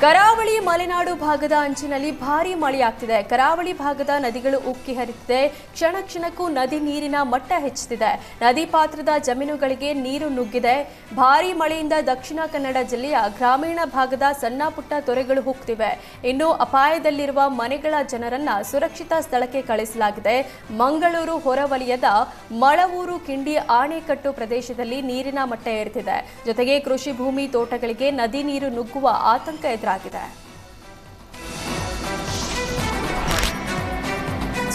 ಕರಾವಳಿ ಮಲೆನಾಡು ಭಾಗದ ಅಂಚಿನಲ್ಲಿ ಭಾರಿ ಮಳೆಯಾಗ್ತಿದೆ. ಕರಾವಳಿ ಭಾಗದ ನದಿಗಳು ಉಕ್ಕಿ ಹರಿತಿದೆ. ಕ್ಷಣ ಕ್ಷಣಕ್ಕೂ ನದಿ ನೀರಿನ ಮಟ್ಟ ಹೆಚ್ಚುತ್ತಿದೆ. ನದಿ ಪಾತ್ರದ ಜಮೀನುಗಳಿಗೆ ನೀರು ನುಗ್ಗಿದೆ. ಭಾರಿ ಮಳೆಯಿಂದ ದಕ್ಷಿಣ ಕನ್ನಡ ಜಿಲ್ಲೆಯ ಗ್ರಾಮೀಣ ಭಾಗದ ಸಣ್ಣ ಪುಟ್ಟ ತೊರೆಗಳು ಹುಕ್ತಿವೆ ಇನ್ನು ಅಪಾಯದಲ್ಲಿರುವ ಮನೆಗಳ ಜನರನ್ನ ಸುರಕ್ಷಿತ ಸ್ಥಳಕ್ಕೆ ಕಳಿಸಲಾಗಿದೆ. ಮಂಗಳೂರು ಹೊರವಲಯದ ಮಳವೂರು ಕಿಂಡಿ ಆಣೆಕಟ್ಟು ಪ್ರದೇಶದಲ್ಲಿ ನೀರಿನ ಮಟ್ಟ ಏರ್ತಿದೆ. ಜೊತೆಗೆ ಕೃಷಿ ಭೂಮಿ ತೋಟಗಳಿಗೆ ನದಿ ನೀರು ನುಗ್ಗುವ ಆತಂಕ करार दिलाया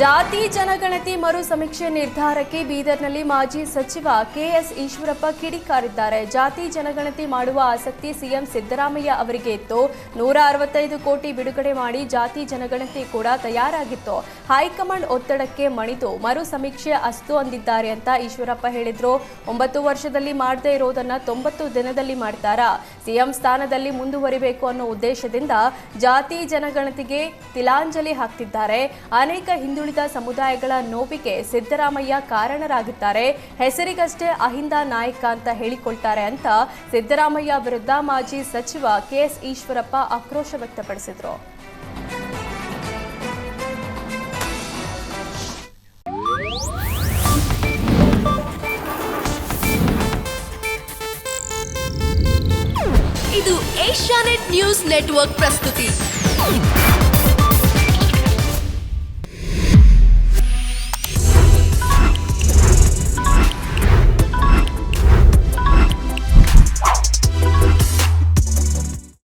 ಜಾತಿ ಜನಗಣತಿ ಮರು ಸಮೀಕ್ಷೆ ನಿರ್ಧಾರಕ್ಕೆ ಬೀದರ್ನಲ್ಲಿ ಮಾಜಿ ಸಚಿವ ಕೆಎಸ್ ಈಶ್ವರಪ್ಪ ಕಿಡಿಕಾರಿದ್ದಾರೆ ಜಾತಿ ಜನಗಣತಿ ಮಾಡುವ ಆಸಕ್ತಿ ಸಿಎಂ ಸಿದ್ದರಾಮಯ್ಯ ಅವರಿಗೆ ಇತ್ತು. ನೂರ ಅರವತ್ತೈದು ಕೋಟಿ ಬಿಡುಗಡೆ ಮಾಡಿ ಜಾತಿ ಜನಗಣತಿ ಕೂಡ ತಯಾರಾಗಿತ್ತು. ಹೈಕಮಾಂಡ್ ಒತ್ತಡಕ್ಕೆ ಮಣಿದು ಮರು ಸಮೀಕ್ಷೆ ಅಸ್ತು ಅಂದಿದ್ದಾರೆ ಅಂತ ಈಶ್ವರಪ್ಪ ಹೇಳಿದ್ರು. ಒಂಬತ್ತು ವರ್ಷದಲ್ಲಿ ಮಾಡದೇ ಇರೋದನ್ನ ತೊಂಬತ್ತು ದಿನದಲ್ಲಿ ಮಾಡ್ತಾರಾ? ಸಿಎಂ ಸ್ಥಾನದಲ್ಲಿ ಮುಂದುವರಿಬೇಕು ಅನ್ನೋ ಉದ್ದೇಶದಿಂದ ಜಾತಿ ಜನಗಣತಿಗೆ ತಿಲಾಂಜಲಿ ಹಾಕ್ತಿದ್ದಾರೆ. ಅನೇಕ ಹಿಂದುಳಿದ ಸಮುದಾಯಗಳ ನೋವಿಗೆ ಸಿದ್ದರಾಮಯ್ಯ ಕಾರಣರಾಗಿದ್ದಾರೆ. ಹೆಸರಿಗಷ್ಟೇ ಅಹಿಂದ ನಾಯಕ ಅಂತ ಹೇಳಿಕೊಳ್ತಾರೆ ಅಂತ ಸಿದ್ದರಾಮಯ್ಯ ವಿರುದ್ಧ ಮಾಜಿ ಸಚಿವ ಕೆಎಸ್ ಈಶ್ವರಪ್ಪ ಆಕ್ರೋಶ ವ್ಯಕ್ತಪಡಿಸಿದರು. ಇದು ಏಷ್ಯಾನೆಟ್ ನ್ಯೂಸ್ ನೆಟ್ವರ್ಕ್ ಪ್ರಸ್ತುತಿ.